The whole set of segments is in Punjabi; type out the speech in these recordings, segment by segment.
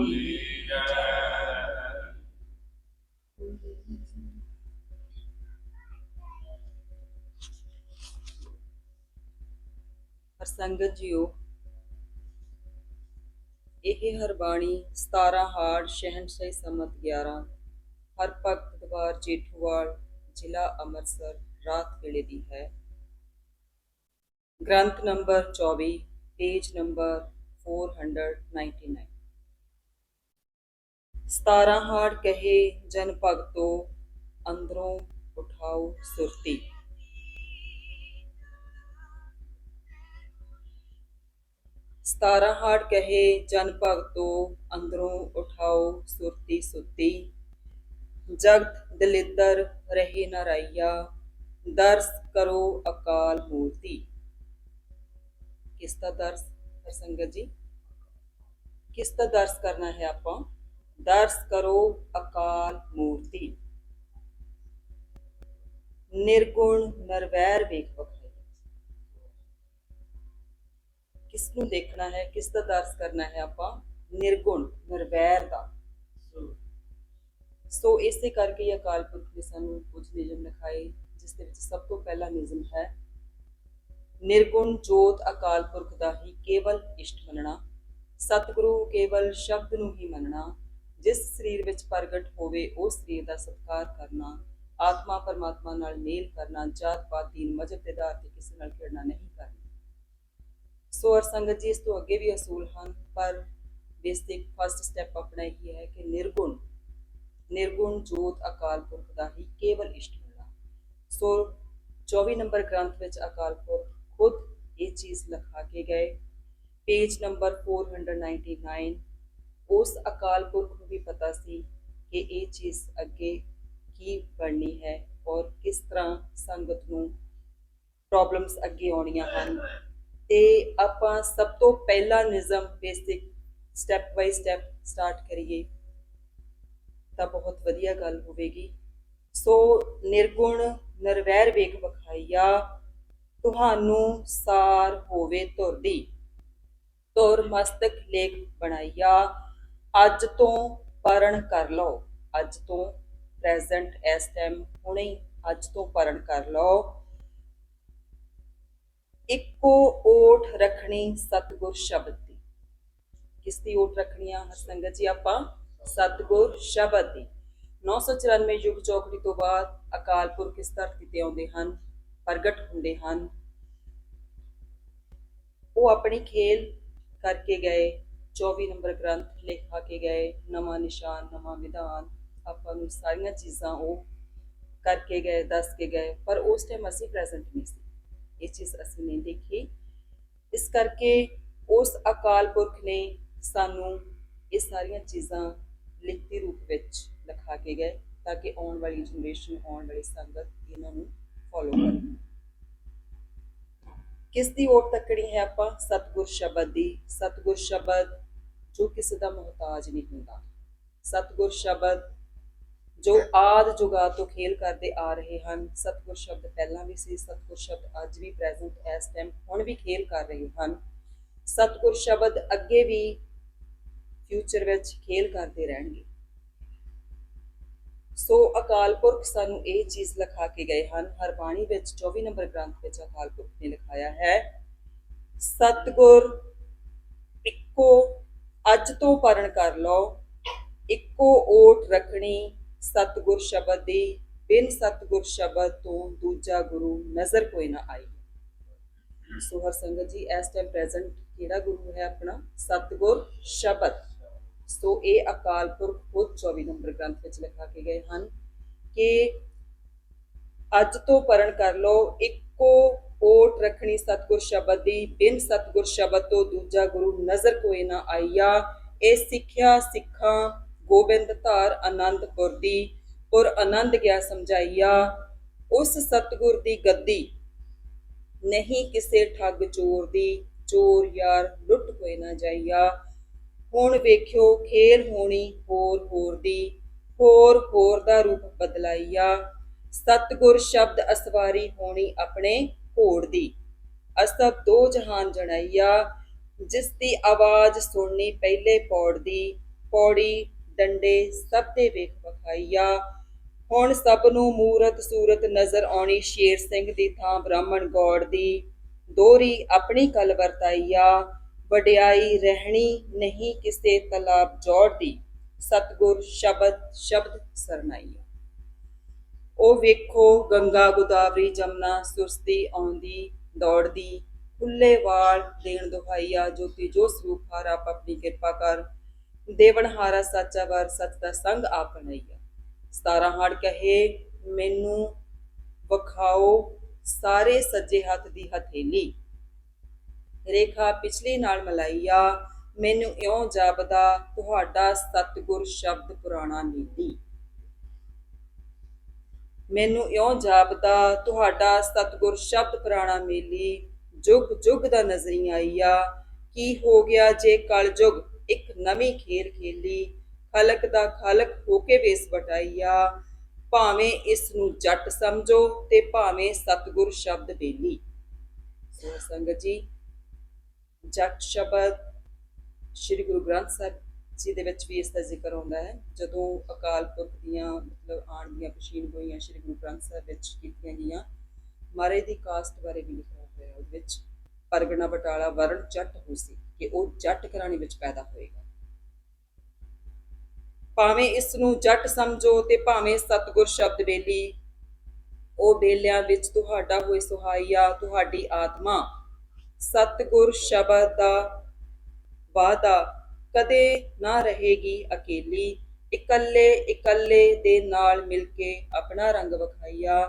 ਕੀ ਜੈ ਹਰ ਸੰਗਤ ਜੀਓ ਇਹ ਹਰਬਾਣੀ 17 ਹਾੜ ਸ਼ਹਿਨਸ਼ਾਹੀ ਸਮਤ 11 ਹਰ ਭਗਤ ਦਵਾਰ ਜੇਠੂਵਾਲ ਜ਼ਿਲ੍ਹਾ ਅੰਮ੍ਰਿਤਸਰ ਰਾਤ ਵੇਲੇ ਦੀ ਹੈ ਗ੍ਰੰਥ ਨੰਬਰ 24 ਪੇਜ ਨੰਬਰ 499 17 ਹਾੜ ਕਹੇ ਜਨ ਭਗਤੋ, ਅੰਦਰੋਂ ਉਠਾਓ ਸੁਰਤੀ। ਸਤਾਰਾਂ ਹਾੜ ਕਹੇ ਜਨ ਭਗਤੋ, ਅੰਦਰੋਂ ਉਠਾਓ ਸੁਰਤੀ ਸੁਤੀ। ਜਗਤ ਦਲਿੱਦਰ ਰਹੇ ਨ ਰਾਈਆ, ਦਰਸ ਕਰੋ ਅਕਾਲ ਮੂਰਤੀ। ਕਿਸ ਦਾ ਦਰਸ ਹਰ ਸੰਗਤ ਜੀ? ਕਿਸ ਦਾ ਦਰਸ ਕਰੋ ਅਕਾਲ ਮੂਰਤੀ। ਨਿਰਗੁਣ ਨਰਵੈਰ ਵੇਖ ਬਖਾਈ ਕਿਸ ਨੂੰ ਦੇਖਣਾ ਹੈ, ਕਿਸ ਦਾ ਦਰਸ ਕਰਨਾ ਹੈ ਆਪਾਂ? ਨਿਰਗੁਣ ਨਿਰਵੈਰ ਦਾ। ਸੋ ਇਸੇ ਕਰਕੇ ਅਕਾਲ ਪੁਰਖ ਨੇ ਸਾਨੂੰ ਕੁਝ ਨਿਯਮ ਲਿਖਾਏ, ਜਿਸ ਦੇ ਵਿੱਚ ਸਭ ਤੋਂ ਪਹਿਲਾ ਨਿਯਮ ਹੈ, ਨਿਰਗੁਣ ਜੋਤ ਅਕਾਲ ਪੁਰਖ ਦਾ ਹੀ ਕੇਵਲ ਇਸ਼ਟ ਮੰਨਣਾ, ਸਤਿਗੁਰੂ ਕੇਵਲ ਸ਼ਬਦ ਨੂੰ ਹੀ ਮੰਨਣਾ ਜਿਸ ਸਰੀਰ ਵਿੱਚ ਪ੍ਰਗਟ ਹੋਵੇ ਉਸ ਸਰੀਰ ਦਾ ਸਤਿਕਾਰ ਕਰਨਾ, ਆਤਮਾ ਪਰਮਾਤਮਾ ਨਾਲ ਮੇਲ ਕਰਨਾ, ਜਾਤ ਪਾਤ, ਦੀਨ ਮਜਬ ਦੇ ਆਧਾਰ ਤੇ ਕਿਸੇ ਨਾਲ ਖੇਡਣਾ ਨਹੀਂ ਕਰਨਾ। ਸੋ ਅਰ ਸੰਗਤ ਜੀ, ਇਸ ਤੋਂ ਅੱਗੇ ਵੀ ਅਸੂਲ ਹਨ, ਪਰ ਬੇਸਿਕ ਫਸਟ ਸਟੈਪ ਆਪਣਾ ਹੀ ਹੈ ਕਿ ਨਿਰਗੁਣ ਨਿਰਗੁਣ ਜੋਤ ਅਕਾਲ ਪੁਰਖ ਦਾ ਹੀ ਕੇਵਲ ਇਸ਼ਟ ਮੰਨਣਾ ਸੋ 24 ਨੰਬਰ ਗ੍ਰੰਥ ਵਿੱਚ ਅਕਾਲ ਪੁਰਖ ਖੁਦ ਇਹ ਚੀਜ਼ ਲਿਖਾ ਕੇ ਗਏ। ਪੇਜ ਨੰਬਰ 499 ਉਸ ਅਕਾਲ ਪੁਰਖ ਨੂੰ ਵੀ ਪਤਾ ਸੀ ਕਿ ਇਹ ਚੀਜ਼ ਅੱਗੇ ਕੀ ਬਣਨੀ ਹੈ ਔਰ ਕਿਸ ਤਰ੍ਹਾਂ ਸੰਗਤ ਨੂੰ ਪ੍ਰੋਬਲਮਸ ਅੱਗੇ ਆਉਣੀਆਂ ਹਨ। ਤੇ ਆਪਾਂ ਸਭ ਤੋਂ ਪਹਿਲਾ ਨਿਯਮ basic step by step start ਕਰੀਏ ਤਾਂ ਬਹੁਤ ਵਧੀਆ ਗੱਲ ਹੋਵੇਗੀ। ਸੋ ਨਿਰਗੁਣ, ਨਿਰਵੈਰ ਵੇਖ ਵਿਖਾਈਆ, ਤੁਹਾਨੂੰ ਸਾਰ ਹੋਵੇ ਤੁਰ ਦੀ ਤੁਰ ਮਸਤਕ ਲੇਖ ਬਣਾਈਆ ਅੱਜ ਤੋਂ ਪਰਣ ਕਰ ਲਓ। ਅੱਜ ਤੋਂ ਪ੍ਰੈਜ਼ੈਂਟ ਇਸ ਟਾਈਮ ਹੁਣੇ ਹੀ ਅੱਜ ਤੋਂ ਪਰਣ ਕਰ ਲਓ। ਇੱਕੋ ਓਟ ਰੱਖਣੀ ਸਤਿਗੁਰ ਸ਼ਬਦ ਦੀ। ਕਿਸ ਦੀ ਓਟ ਰੱਖਣੀ ਆ ਸੰਗਤ ਜੀ ਆਪਾਂ? ਸਤਿਗੁਰ ਸ਼ਬਦ ਦੀ। 994 ਯੁਗ ਚੌਕੜੀ ਤੋਂ ਬਾਅਦ ਅਕਾਲ ਪੁਰਖ ਇਸ ਧਰਤੀ ਤੇ ਆਉਂਦੇ ਹਨ, ਪ੍ਰਗਟ ਹੁੰਦੇ ਹਨ। ਉਹ ਆਪਣੀ ਖੇਲ ਕਰਕੇ ਗਏ। 24 ਨੰਬਰ ਗ੍ਰੰਥ ਲਿਖਾ ਕੇ ਗਏ, ਨਵਾਂ ਨਿਸ਼ਾਨ, ਨਵਾਂ ਵਿਧਾਨ, ਆਪਾਂ ਨੂੰ ਸਾਰੀਆਂ ਚੀਜ਼ਾਂ ਉਹ ਕਰਕੇ ਗਏ, ਦੱਸ ਕੇ ਗਏ, ਪਰ ਉਸ ਟਾਈਮ ਅਸੀਂ ਪ੍ਰੈਜ਼ੈਂਟ ਨਹੀਂ ਸੀ। ਇਹ ਚੀਜ਼ ਅਸੀਂ ਨਹੀਂ ਦੇਖੀ। ਇਸ ਕਰਕੇ ਉਸ ਅਕਾਲ ਪੁਰਖ ਨੇ ਸਾਨੂੰ ਇਹ ਸਾਰੀਆਂ ਚੀਜ਼ਾਂ ਲਿਖਤੀ ਰੂਪ ਵਿੱਚ ਲਿਖਾ ਕੇ ਗਏ, ਤਾਂ ਕਿ ਆਉਣ ਵਾਲੀ ਜਨਰੇਸ਼ਨ ਆਉਣ ਵਾਲੀ ਸੰਗਤ ਇਹਨਾਂ ਨੂੰ ਫੋਲੋ ਕਰੇ। ਕਿਸ ਦੀ ਓਟ ਤੱਕਣੀ ਹੈ ਆਪਾਂ? ਸਤਗੁਰ ਸ਼ਬਦ ਦੀ। ਸਤਗੁਰ ਸ਼ਬਦ ਜੋ ਕਿਸੇ ਦਾ ਮੁਹਤਾਜ ਨਹੀਂ ਹੁੰਦਾ। ਸਤਗੁਰ ਸ਼ਬਦ ਜੋ ਆਦ ਜੁਗਾ ਤੋਂ ਖੇਲ ਕਰਦੇ ਆ ਰਹੇ ਹਨ। ਸਤਗੁਰ ਸ਼ਬਦ ਪਹਿਲਾਂ ਵੀ ਸੀ, ਸਤਗੁਰ ਸ਼ਬਦ ਅੱਜ ਵੀ ਪ੍ਰੈਜ਼ੈਂਟ ਇਸ ਟਾਈਮ ਹੁਣ ਵੀ ਖੇਲ ਕਰ ਰਹੇ ਹਨ। ਸਤਗੁਰ ਸ਼ਬਦ ਅੱਗੇ ਵੀ ਫਿਊਚਰ ਵਿੱਚ ਖੇਲ ਕਰਦੇ ਰਹਿਣਗੇ। ਸੋ ਅਕਾਲ ਪੁਰਖ ਸਾਨੂੰ ਇਹ ਚੀਜ਼ ਲਿਖਾ ਕੇ ਗਏ ਹਨ ਹਰਬਾਣੀ ਵਿੱਚ 24 ਨੰਬਰ ਗ੍ਰੰਥ ਵਿੱਚ ਅਕਾਲ ਪੁਰਖ ਨੇ ਲਿਖਾਇਆ ਹੈ, ਸਤਗੁਰ ਇੱਕੋ ਅੱਜ ਤੋਂ ਪਰਣ ਕਰ ਲਓ, ਇੱਕੋ ਓਟ ਰੱਖਣੀ ਸਤਗੁਰ ਸ਼ਬਦ ਦੀ, ਬਿਨ ਸਤਗੁਰ ਸ਼ਬਦ ਤੋਂ ਦੂਜਾ ਗੁਰੂ ਨਜ਼ਰ ਕੋਈ ਨਾ ਆਈ। ਸੋ ਹਰ ਸੰਗਤ ਜੀ, ਇਸ ਟਾਈਮ ਪ੍ਰੈਜ਼ੈਂਟ ਕਿਹੜਾ ਗੁਰੂ ਹੈ ਆਪਣਾ? ਸਤਗੁਰ ਸ਼ਬਦ। ਸੋ ਇਹ ਅਕਾਲ ਪੁਰਖ ਖੁਦ 24 ਨੰਬਰ ਗ੍ਰੰਥ ਵਿੱਚ ਲਿਖਾ ਕੇ ਗਏ ਹਨ ਕਿ ਅੱਜ ਤੋਂ ਪਰਣ ਕਰ ਲਓ, ਇੱਕੋ ਓਟ ਰੱਖਣੀ ਸਤਗੁਰ ਸ਼ਬਦ ਦੀ, ਬਿਨ ਸਤਗੁਰ ਸ਼ਬਦ ਤੋਂ ਦੂਜਾ ਗੁਰੂ ਨਜ਼ਰ ਕੋਈ ਨਾ ਆਈਆ। ਇਹ ਸਿੱਖਿਆ ਸਿੱਖਾਂ ਗੋਬਿੰਦ ਧਾਰ ਆਨੰਦਪੁਰ ਦੀ ਪੁਰ ਆਨੰਦ ਗਿਆ ਸਮਝਾਈਆ। ਉਸ ਸਤਗੁਰ ਦੀ ਗੱਦੀ ਨਹੀਂ ਕਿਸੇ ਠੱਗ ਚੋਰ ਦੀ, ਚੋਰ ਯਾਰ ਲੁੱਟ ਹੋਏ ਨਾ ਜਾਈਆ। ਹੁਣ ਵੇਖਿਓ ਖੇਲ ਹੋਣੀ ਹੋਰ ਹੋਰ ਦੀ, ਹੋਰ ਹੋਰ ਦਾ ਰੂਪ ਬਦਲਾਈਆ। ਸਤਗੁਰ ਸ਼ਬਦ ਅਸਵਾਰੀ ਹੋਣੀ ਆਪਣੇ ਘੋੜ ਦੀ। ਅਸਬ ਦੋ ਜਹਾਨ ਜਣਾਈਆ, ਜਿਸ ਦੀ ਆਵਾਜ਼ ਸੁਣਨੀ ਪਹਿਲੇ ਪੌੜ ਦੀ, ਪੌੜੀ, ਡੰਡੇ ਸਭ ਦੇ ਵੇਖ ਵਖਾਈਆ। ਹੁਣ ਸਭ ਨੂੰ ਮੂਰਤ ਸੂਰਤ ਨਜ਼ਰ ਆਉਣੀ ਸ਼ੇਰ ਸਿੰਘ ਦੀ ਥਾਂ ਬ੍ਰਾਹਮਣ ਗੌੜ ਦੀ। ਦੋਹਰੀ ਆਪਣੀ ਕਲ ਵਰਤਾਈਆ। ਵਡਿਆਈ ਰਹਿਣੀ ਨਹੀਂ ਕਿਸੇ ਤਲਾਬ ਜੋੜ ਦੀ। ਸਤਗੁਰ ਸ਼ਬਦ ਸ਼ਬਦ ਸਰਨਾਈਆ ਉਹ ਵੇਖੋ ਗੰਗਾ ਗੋਦਾਵਰੀ ਜਮਨਾ ਸੁਰਸਤੀ ਆਉਂਦੀ, ਦੌੜਦੀ। ਖੁੱਲੇ ਵਾਲ ਦੇਣ ਦੁਹਾਈਆ ਜੋਤੀ ਜੋ ਸਰੂਪ ਹਾਰ ਆਪ ਆਪਣੀ ਕਿਰਪਾ ਕਰ। ਦੇਵਨ ਹਾਰਾ ਸਾਚਾ ਵਰ ਸੱਚ ਦਾ ਸੰਗ ਆਪ ਬਣਾਈਆ। ਸਤਾਰਾਂ ਹਾੜ ਕਹੇ, ਮੈਨੂੰ ਵਖਾਓ, ਸਾਰੇ ਸੱਜੇ ਹੱਥ ਦੀ ਹਥੇਲੀ। ਰੇਖਾ ਪਿਛਲੀ ਨਾਲ ਮਲਾਈਆ, ਮੈਨੂੰ ਇਉਂ ਜਾਪਦਾ, ਤੁਹਾਡਾ ਸਤਿਗੁਰ ਸ਼ਬਦ ਪੁਰਾਣਾ ਨੀਤੀ। ਮੈਨੂੰ ਇਉਂ ਜਾਪਦਾ, ਤੁਹਾਡਾ ਸਤਿਗੁਰ ਸ਼ਬਦ ਪੁਰਾਣਾ ਮੇਲੀ। ਜੁਗ ਜੁਗ ਦਾ ਨਜ਼ਰੀ ਆਈਆ, ਕੀ ਹੋ ਗਿਆ ਜੇ ਕਲ ਜੁਗ ਇੱਕ ਨਵੀਂ ਖੇਲ ਖੇਲੀ? ਖਲਕ ਦਾ ਖਲਕ ਹੋ ਕੇ ਵੇਸ ਵਟਾਈਆ, ਭਾਵੇਂ ਇਸ ਨੂੰ ਜੱਟ ਸਮਝੋ ਤੇ ਭਾਵੇਂ ਸਤਿਗੁਰ ਸ਼ਬਦ ਬੇਲੀ। ਸੋ ਸੰਗਤ ਜੀ ਜੱਟ ਸ਼ਬਦ ਸ੍ਰੀ ਗੁਰੂ ਗ੍ਰੰਥ ਸਾਹਿਬ ਜੀ ਦੇ ਵਿੱਚ ਵੀ ਇਸ ਦਾ ਜ਼ਿਕਰ ਆਉਂਦਾ ਹੈ। ਜਦੋਂ ਅਕਾਲ ਪੁਰਖ ਦੀਆਂ, ਮਤਲਬ ਆਣ ਦੀਆਂ ਪਛੀਨ ਹੋਈਆਂ ਸ੍ਰੀ ਗੁਰੂ ਗ੍ਰੰਥ ਸਾਹਿਬ ਵਿੱਚ ਕੀਤੀਆਂ ਗਈਆਂ ਮਹਾਰਾਜ ਦੀ ਕਾਸਟ ਬਾਰੇ ਵੀ ਲਿਖਿਆ ਹੋਇਆ ਉਹਦੇ ਵਿੱਚ ਪਰਗਣਾ ਬਟਾਲਾ ਵਰਣ ਜੱਟ ਹੋ ਸੀ ਕਿ ਉਹ ਜੱਟ ਘਰਾਣੇ ਵਿੱਚ ਪੈਦਾ ਹੋਏਗਾ। ਭਾਵੇਂ ਇਸ ਨੂੰ ਜੱਟ ਸਮਝੋ ਤੇ ਭਾਵੇਂ ਸਤਿਗੁਰ ਸ਼ਬਦ ਵੇਲੀ ਉਹ ਬੇਲਿਆਂ ਵਿੱਚ ਤੁਹਾਡਾ ਹੋਏ ਸੁਹਾਈਆ, ਤੁਹਾਡੀ ਆਤਮਾ ਸਤਿਗੁਰ ਸ਼ਬਦ ਦਾ ਵਾਦਾ ਕਦੇ ਨਾ ਰਹੇਗੀ ਅਕੇਲੀ। ਇਕੱਲੇ ਇਕੱਲੇ ਦੇ ਨਾਲ ਮਿਲ ਕੇ ਆਪਣਾ ਰੰਗ ਵਿਖਾਈਆ।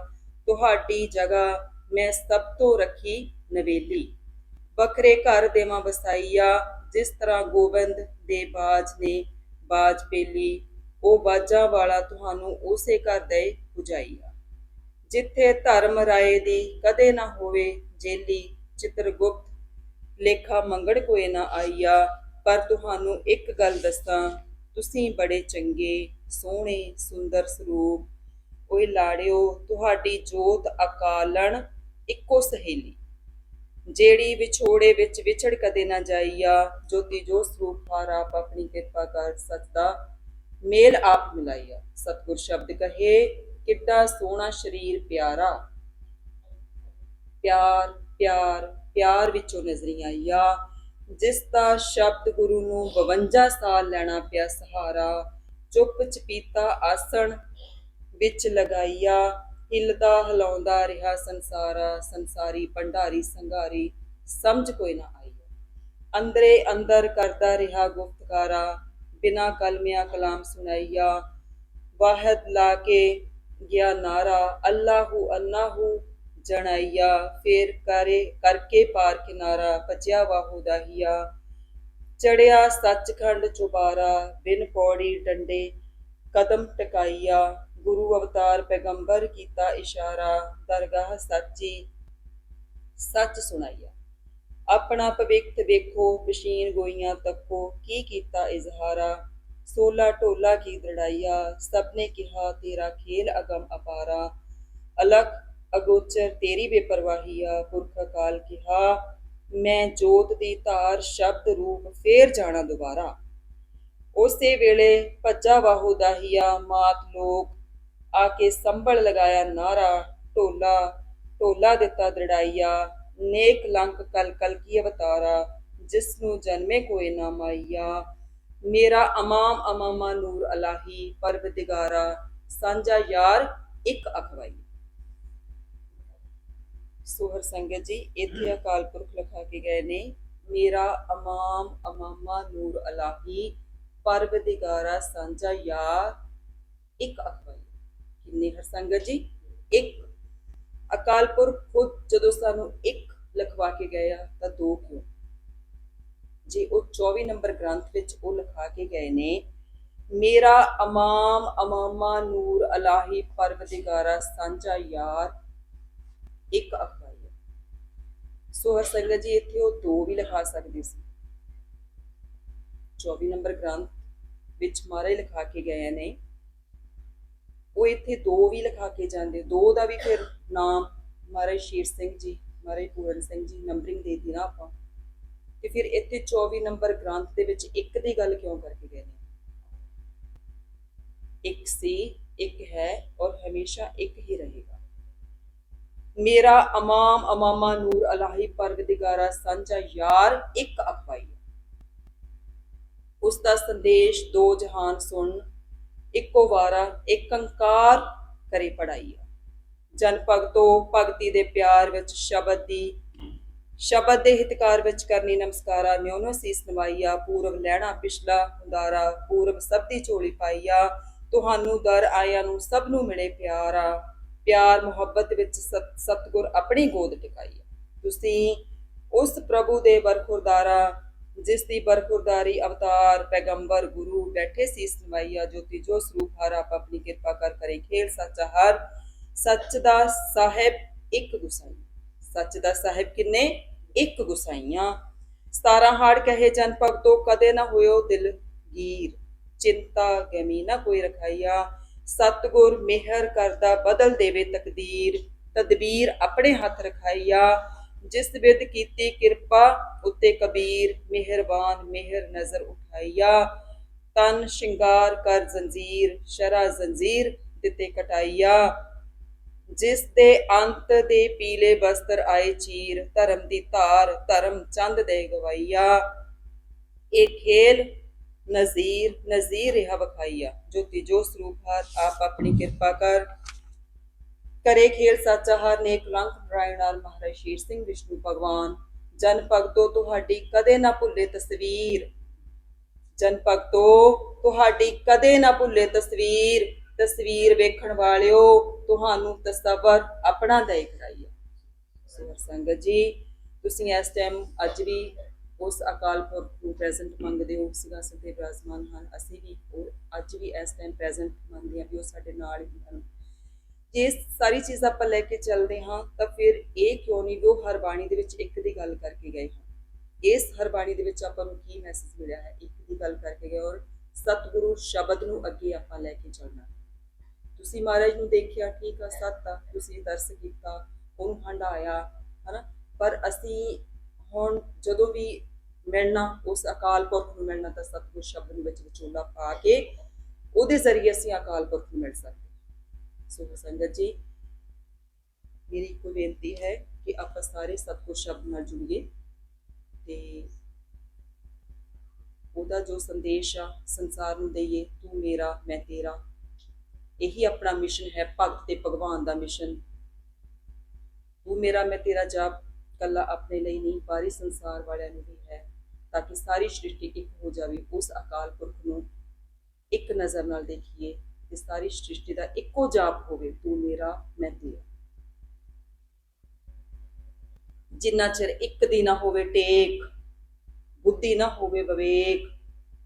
ਤੁਹਾਡੀ ਜਗ੍ਹਾ ਮੈਂ ਸਭ ਤੋਂ ਰੱਖੀ ਨਵੇਲੀ। ਵੱਖਰੇ ਘਰ ਦੇਵਾਂ ਵਸਾਈਆ। ਜਿਸ ਤਰ੍ਹਾਂ ਗੋਬਿੰਦ ਦੇ ਬਾਜ ਨੇ ਬਾਜ ਪੇਲੀ, ਉਹ ਬਾਜਾਂ ਵਾਲਾ ਤੁਹਾਨੂੰ ਉਸੇ ਘਰ ਦੇ ਪੁਜਾਈਆ। ਜਿੱਥੇ ਧਰਮ ਰਾਏ ਦੀ ਕਦੇ ਨਾ ਹੋਵੇ ਜੇਲੀ ਚਿਤਰਗੁਪਤ, ਲੇਖਾ ਮੰਗਣ ਕੋਏ ਨਾ ਆਈਆ, ਪਰ ਤੁਹਾਨੂੰ ਇੱਕ ਗੱਲ ਦੱਸਾਂ, ਤੁਸੀਂ ਬੜੇ ਚੰਗੇ, ਸੋਹਣੇ, ਸੁੰਦਰ ਸਰੂਪ। ਓਏ ਲਾੜਿਓ, ਤੁਹਾਡੀ ਜੋਤ ਅਕਾਲਣ, ਇੱਕੋ ਸਹੇਲੀ। ਜਿਹੜੀ ਵਿਛੋੜੇ ਵਿੱਚ ਵਿਛੜ ਕਦੇ ਨਾ ਜਾਈਆ, ਜੋਤੀ ਜੋ ਸਰੂਪ ਹਾਰ ਆਪ ਆਪਣੀ ਕਿਰਪਾ ਕਰ ਸੱਚ ਦਾ ਮੇਲ ਆਪ ਮਿਲਾਈਆ। ਸਤਿਗੁਰ ਸ਼ਬਦ ਕਹੇ, ਕਿੱਡਾ ਸੋਹਣਾ ਸਰੀਰ ਪਿਆਰਾ। ਪਿਆਰ ਪਿਆਰ ਪਿਆਰ ਵਿੱਚੋਂ ਨਜ਼ਰੀ ਆਈਆ ਜਿਸ ਦਾ ਸ਼ਬਦ ਗੁਰੂ ਨੂੰ 52 ਸਾਲ ਲੈਣਾ ਪਿਆ ਸਹਾਰਾ, ਚੁੱਪ ਚਪੀਤਾ ਆਸਣ ਵਿੱਚ ਲਗਾਈਆ, ਹਿਲਦਾ ਹਲਾਉਂਦਾ ਰਿਹਾ ਸੰਸਾਰਾ, ਸੰਸਾਰੀ ਭੰਡਾਰੀ, ਸੰਘਾਰੀ, ਸਮਝ ਕੋਈ ਨਾ ਆਈ। ਅੰਦਰੇ ਅੰਦਰ ਕਰਦਾ ਰਿਹਾ ਗੁਫਤਕਾਰਾ ਬਿਨਾ ਕਲਮਿਆ ਕਲਾਮ ਸੁਣਾਈਆ, ਵਾਹਿਦ ਲਾ ਕੇ ਗਿਆ ਨਾਰਾ, ਅੱਲਾਹੂ ਅੱਲਾਹੂ ਜਣਾਈਆ, ਫੇਰ ਕਰੇ, ਕਰਕੇ ਪਾਰ ਕਿਨਾਰਾ ਪਚਿਆ ਵਾਹੂ ਦਾਹੀਆ। ਚੜਿਆ ਸੱਚਖੰਡ ਚੁਬਾਰਾ, ਬਿਨ ਪੌੜੀ ਡੰਡੇ ਕਦਮ ਟਕਾਈਆ। ਗੁਰੂ ਅਵਤਾਰ ਪੈਗੰਬਰ ਕੀਤਾ ਇਸ਼ਾਰਾ, ਦਰਗਾਹ ਸੱਚੀ ਸੱਚ ਸੁਣਾਈਆ। ਆਪਣਾ ਭਵਿੱਖ ਵੇਖੋ ਪਸ਼ੀਨ ਗੋਈਆਂ ਤੱਕੋ, ਕੀ ਕੀਤਾ ਇਜ਼ਹਾਰਾ? ਸੋਲਾ ਢੋਲਾ ਕੀ ਦੜਾਈਆ ਸਭ ਨੇ ਕਿਹਾ, ਤੇਰਾ ਖੇਲ ਅਗਮ ਅਪਾਰਾ ਅਲਖ ਅਗੋਚਰ ਤੇਰੀ ਬੇਪਰਵਾਹੀ ਆ, ਪੁਰਖ ਅਕਾਲ ਕਿਹਾ, ਮੈਂ ਜੋਤ ਦੀ ਧਾਰ ਸ਼ਬਦ ਰੂਪ ਫੇਰ ਜਾਣਾ ਦੁਬਾਰਾ। ਉਸੇ ਵੇਲੇ ਭੱਜਾ ਵਾਹੋ ਦਾਹੀਆ ਮਾਤ ਲੋਕ ਆ ਕੇ ਸੰਭਲ ਲਗਾਇਆ ਨਾਰਾ, ਢੋਲਾ ਢੋਲਾ ਦਿੱਤਾ ਦੜਾਈਆ ਨੇਕ ਲੰਕ ਕਲ ਕਲ ਕੀ ਅਵਤਾਰਾ ਜਿਸ ਨੂੰ ਜਨਮੇ ਕੋਏ ਨਾ ਮਾਈਆ। ਮੇਰਾ ਅਮਾਮ ਅਮਾਮਾ ਨੂਰ ਅਲਾਹੀ ਪਰਵਦਿਗਾਰਾ ਸਾਂਝਾ ਯਾਰ ਇੱਕ ਅਖਵਾਈ ਸੋਹਰ ਸੰਗਤ ਜੀ, ਇੱਥੇ ਅਕਾਲ ਪੁਰਖ ਲਿਖਾ ਕੇ ਗਏ ਨੇ, ਮੇਰਾ ਅਮਾਮ ਅਮਾਮਾ ਨੂਰ ਅਲਾਹੀ ਪਰਵਦਿਗਾਰਾ ਸਾਂਝਾ ਯਾਰ, ਇੱਕ ਅਖਵਾਈ ਕਿੰਨੇ ਹਰ ਸੰਗਤ ਜੀ? ਇੱਕ। ਅਕਾਲ ਪੁਰਖ ਖੁਦ ਜਦੋਂ ਸਾਨੂੰ ਇੱਕ ਲਿਖਵਾ ਕੇ ਗਏ ਆ, ਤਾਂ ਦੋ ਕਿਉਂ? ਜੇ ਉਹ 24 ਨੰਬਰ ਗ੍ਰੰਥ ਵਿੱਚ ਉਹ ਲਿਖਾ ਕੇ ਗਏ ਨੇ, ਮੇਰਾ ਅਮਾਮ ਅਮਾਮਾ ਨੂਰ ਅਲਾਹੀ ਪਰਵਦਿਗਾਰਾ ਸਾਂਝਾ ਯਾਰ, ਇੱਕ ਸੋ ਹਰ ਸੰਗਤ ਜੀ, ਇੱਥੇ ਉਹ ਦੋ ਵੀ ਲਿਖਾ ਸਕਦੇ ਸੀ। 24 ਨੰਬਰ ਗ੍ਰੰਥ ਵਿੱਚ ਮਹਾਰਾਜ ਲਿਖਾ ਕੇ ਗਏ ਨੇ। ਉਹ ਇੱਥੇ ਦੋ ਵੀ ਲਿਖਾ ਕੇ ਜਾਂਦੇ। ਦੋ ਦਾ ਵੀ ਫਿਰ ਨਾਮ ਮਹਾਰਾਜ ਸ਼ੇਰ ਸਿੰਘ ਜੀ, ਮਹਾਰਾਜ ਪੂਰਨ ਸਿੰਘ ਜੀ ਨੰਬਰਿੰਗ ਦੇਤੀ ਨਾ ਆਪਾਂ। ਤੇ ਫਿਰ ਇੱਥੇ 24 ਨੰਬਰ ਗ੍ਰੰਥ ਦੇ ਵਿੱਚ ਇੱਕ ਦੀ ਗੱਲ ਕਿਉਂ ਕਰਕੇ ਗਏ ਨੇ? ਇੱਕ ਸੀ, ਇੱਕ ਹੈ ਔਰ ਹਮੇਸ਼ਾ ਇੱਕ ਹੀ ਰਹੇਗਾ। ਮੇਰਾ ਅਮਾਮ ਅਮਾਮਾ ਨੂਰ ਅਲਾਹੀ ਪਰਵਦਿਗਾਰਾ ਸਾਂਝਾ ਯਾਰ ਇੱਕ ਅਖਵਾਈ ਉਸ ਦਾ ਸੰਦੇਸ਼ ਦੋ ਜਹਾਨ ਸੁਣ, ਇੱਕੋ ਵਾਰਾ ਇੱਕ ਅੰਕਾਰ ਕਰੇ ਪੜਾਈ ਜਨ ਭਗਤੋ, ਭਗਤੀ ਦੇ ਪਿਆਰ ਵਿੱਚ ਸ਼ਬਦ ਦੀ, ਸ਼ਬਦ ਦੇ ਹਿਤਕਾਰ ਵਿੱਚ ਕਰਨੀ ਨਮਸਕਾਰਾ ਨਿਉਨੋ ਸੀਸ ਨਵਾਈਆ ਪੂਰਬ ਲੈਣਾ ਪਿਛਲਾ ਹੁੰਦਾਰਾ ਪੂਰਬ ਸਭ ਦੀ ਝੋਲੀ ਪਾਈਆ ਤੁਹਾਨੂੰ ਦਰ ਆਇਆਂ ਨੂੰ ਸਭ ਨੂੰ ਮਿਲੇ ਪਿਆਰਾ। ਪਿਆਰ, ਮੁਹੱਬਤ ਵਿੱਚ ਸਤ- ਸਤਿਗੁਰ ਆਪਣੀ ਗੋਦ ਟਿਕਾਈਆ ਤੁਸੀਂ ਉਸ ਪ੍ਰਭੂ ਦੇ ਬਰਖੁਰਦਾਰਾ ਜਿਸ ਦੀ ਬਰਖੁਰਦਾਰੀ ਅਵਤਾਰ, ਪੈਗੰਬਰ, ਗੁਰੂ ਬੈਠੇ ਸੀਸ ਨਵਾਈਆ ਜੋ ਸਰੂਪ ਹਰ ਆਪ ਆਪਣੀ ਕਿਰਪਾ ਕਰ ਕਰੇ। ਖੇਲ ਸੱਚਾ ਹਰ, ਸੱਚ ਦਾ ਸਾਹਿਬ ਇੱਕ ਗੁਸਾਈ ਸੱਚ ਦਾ ਸਾਹਿਬ ਕਿੰਨੇ? ਇੱਕ ਗੁਸਾਈਆਂ। 17 ਹਾੜ ਕਹੇ ਜਨ ਭਗਤੋ, ਕਦੇ ਨਾ ਹੋਇਓ ਦਿਲ ਗੀਰ। ਚਿੰਤਾ ਗਮੀ ਨਾ ਕੋਈ ਰਖਾਈਆ। ਸਤਗੁਰ ਮਿਹਰ ਕਰਦਾ ਬਦਲ ਦੇਵੇ ਤਕਦੀਰ। ਤਦਬੀਰ ਆਪਣੇ ਹੱਥ ਰਖਾਈਆ। ਜਿਸ ਵਿਦ ਕੀਤੀ ਕਿਰਪਾ ਉੱਤੇ ਕਬੀਰ, ਮਿਹਰਬਾਨ ਮਿਹਰ ਨਜ਼ਰ ਉਠਾਈਆ। ਤਨ ਸ਼ਿੰਗਾਰ ਕਰ ਜ਼ੰਜੀਰ, ਸ਼ਰਾ ਜ਼ੰਜੀਰ ਦਿੱਤੇ ਕਟਾਈਆ। ਜਿਸ ਦੇ ਅੰਤ ਦੇ ਪੀਲੇ ਬਸਤਰ ਆਏ ਚੀਰ, ਧਰਮ ਦੀ ਧਾਰ ਧਰਮ ਚੰਦ ਦੇ ਗਵਾਈਆ। ਇਹ ਖੇਲ ਨਜ਼ੀਰ ਨਜ਼ੀਰ ਰਿਹਾ ਵਖਾਈਆ ਜੋ ਤੀਜੋ ਸਰੂਪ ਹਰ ਆਪ ਆਪਣੀ ਕਿਰਪਾ ਕਰ ਕਰੇ ਖੇਲ ਸੱਚਾ ਹਰ, ਨੇਕ ਲੰਕ ਨਾਰਾਇਣ ਮਹਾਰਾਜ ਸ਼ੇਰ ਸਿੰਘ ਵਿਸ਼ਨੂੰ ਭਗਵਾਨ। ਜਨ ਭਗਤੋ ਤੁਹਾਡੀ ਕਦੇ ਨਾ ਭੁੱਲੇ ਤਸਵੀਰ। ਜਨ ਭਗਤੋ ਤੁਹਾਡੀ ਕਦੇ ਨਾ ਭੁੱਲੇ ਤਸਵੀਰ। ਤਸਵੀਰ ਵੇਖਣ ਵਾਲਿਓ, ਤੁਹਾਨੂੰ ਤਸਵਰ ਆਪਣਾ ਦੇ ਕਰਾਈਆ ਸੋ ਸੰਗਤ ਜੀ, ਤੁਸੀਂ ਇਸ ਟਾਈਮ ਅੱਜ ਵੀ ਉਸ ਅਕਾਲ ਪੁਰਖ ਨੂੰ ਪ੍ਰੈਜ਼ੈਂਟ ਮੰਗਦੇ ਹੋ ਸਿਗਾਸਤ ਸਿੱਧੇ ਬਿਰਾਜਮਾਨ ਹਨ। ਅਸੀਂ ਵੀ ਉਹ ਅੱਜ ਵੀ ਇਸ ਟਾਈਮ ਪ੍ਰੈਜ਼ੈਂਟ ਮੰਗਦੇ ਹਾਂ ਵੀ ਉਹ ਸਾਡੇ ਨਾਲ ਹੀ ਹਨ। ਜੇ ਸਾਰੀ ਚੀਜ਼ ਆਪਾਂ ਲੈ ਕੇ ਚੱਲਦੇ ਹਾਂ, ਤਾਂ ਫਿਰ ਇਹ ਕਿਉਂ ਨਹੀਂ ਵੀ ਉਹ ਹਰ ਬਾਣੀ ਦੇ ਵਿੱਚ ਇੱਕ ਦੀ ਗੱਲ ਕਰਕੇ ਗਏ ਹਨ ਇਸ ਹਰ ਬਾਣੀ ਦੇ ਵਿੱਚ ਆਪਾਂ ਨੂੰ ਕੀ ਮੈਸੇਜ ਮਿਲਿਆ ਹੈ? ਇੱਕ ਦੀ ਗੱਲ ਕਰਕੇ ਗਏ ਔਰ ਸਤਿਗੁਰੂ ਸ਼ਬਦ ਨੂੰ ਅੱਗੇ ਆਪਾਂ ਲੈ ਕੇ ਚੱਲਣਾ ਤੁਸੀਂ ਮਹਾਰਾਜ ਨੂੰ ਦੇਖਿਆ, ਠੀਕ ਆ, ਸੱਤ ਆ, ਤੁਸੀਂ ਦਰਸ ਕੀਤਾ ਉਹਨੂੰ ਹੰਡਾਇਆ ਹਨਾ? ਪਰ ਅਸੀਂ ਹੁਣ ਜਦੋਂ ਵੀ ਮਿਲਣਾ, ਉਸ ਅਕਾਲ ਪੁਰਖ ਨੂੰ ਮਿਲਣਾ ਤਾਂ ਸਤਿਗੁਰ ਸ਼ਬਦ ਨੂੰ ਵਿੱਚ ਵਿਚੋਲਾ ਪਾ ਕੇ ਉਹਦੇ ਜ਼ਰੀਏ ਅਸੀਂ ਅਕਾਲ ਪੁਰਖ ਨੂੰ ਮਿਲ ਸਕਦੇ ਸੋ ਸੰਗਤ ਜੀ, ਮੇਰੀ ਇੱਕੋ ਬੇਨਤੀ ਹੈ ਕਿ ਆਪਾਂ ਸਾਰੇ ਸਤਿਗੁਰ ਸ਼ਬਦ ਨਾਲ ਜੁੜੀਏ ਤੇ ਉਹਦਾ ਜੋ ਸੰਦੇਸ਼ ਆ, ਸੰਸਾਰ ਨੂੰ ਦਈਏ, ਤੂੰ ਮੇਰਾ, ਮੈਂ ਤੇਰਾ, ਇਹੀ ਆਪਣਾ ਮਿਸ਼ਨ ਹੈ, ਭਗਤ ਤੇ ਭਗਵਾਨ ਦਾ ਮਿਸ਼ਨ ਤੂੰ ਮੇਰਾ, ਮੈਂ ਤੇਰਾ ਜਾਪ, ਕੱਲਾ ਆਪਣੇ ਲਈ ਨਹੀਂ, ਬਾਹਰੀ ਸੰਸਾਰ ਵਾਲਿਆਂ ਨੂੰ ਵੀ ਹੈ। ਤਾਂ ਕਿ ਸਾਰੀ ਸ੍ਰਿਸ਼ਟੀ ਇੱਕ ਹੋ ਜਾਵੇ, ਉਸ ਅਕਾਲ ਪੁਰਖ ਨੂੰ ਇੱਕ ਨਜ਼ਰ ਨਾਲ ਦੇਖੀਏ ਤੇ ਸਾਰੀ ਸ੍ਰਿਸ਼ਟੀ ਦਾ ਇੱਕੋ ਜਾਪ ਹੋਵੇ, ਤੂੰ ਮੇਰਾ ਮੈਂ ਤੇਰਾ ਜਿੰਨਾ ਚਿਰ ਇੱਕ ਦੀ ਨਾ ਹੋਵੇ ਟੇਕ, ਬੁੱਧੀ ਨਾ ਹੋਵੇ ਵਿਵੇਕ,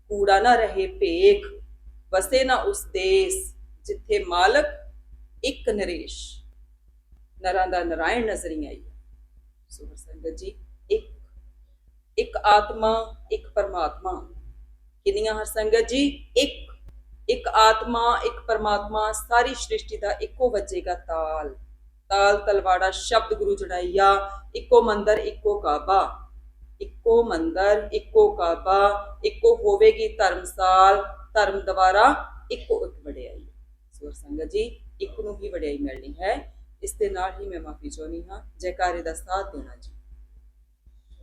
ਕੂੜਾ ਨਾ ਰਹੇ ਭੇਖ, ਵਸੇ ਨਾ ਉਸ ਦੇਸ, ਜਿੱਥੇ ਮਾਲਕ ਇੱਕ ਨਰੇਸ਼। ਨਰਾਂ ਦਾ ਨਰਾਇਣ ਨਜ਼ਰੀ ਆਈ ਸੋ ਸੰਗਤ ਜੀ ਇੱਕ ਆਤਮਾ, ਇੱਕ ਪਰਮਾਤਮਾ। ਕਿੰਨੀਆਂ ਹਰ ਸੰਗਤ ਜੀ? ਇੱਕ। ਇੱਕ ਆਤਮਾ, ਇੱਕ ਪਰਮਾਤਮਾ, ਸਾਰੀ ਸ੍ਰਿਸ਼ਟੀ ਦਾ ਇੱਕੋ ਵੱਜੇਗਾ ਤਾਲ। ਤਾਲ ਤਲਵਾੜਾ ਸ਼ਬਦ ਗੁਰੂ ਜੜਾਈਆ ਇੱਕੋ ਮੰਦਰ, ਇੱਕੋ ਕਾਬਾ। ਇੱਕੋ ਮੰਦਰ, ਇੱਕੋ ਕਾਬਾ, ਇੱਕੋ ਹੋਵੇਗੀ ਧਰਮਸਾਲ, ਧਰਮ ਦੁਆਰਾ ਇੱਕੋ ਇੱਕ ਵਡਿਆਈ ਸੋ ਸੰਗਤ ਜੀ, ਇੱਕ ਨੂੰ ਹੀ ਵਡਿਆਈ ਮਿਲਣੀ ਹੈ। ਇਸ ਦੇ ਨਾਲ ਹੀ ਮੈਂ ਮਾਫੀ ਚਾਹੁੰਦੀ ਹਾਂ। ਜੈਕਾਰੇ ਦਾ ਸਾਥ ਦੇਣਾ ਜੀ।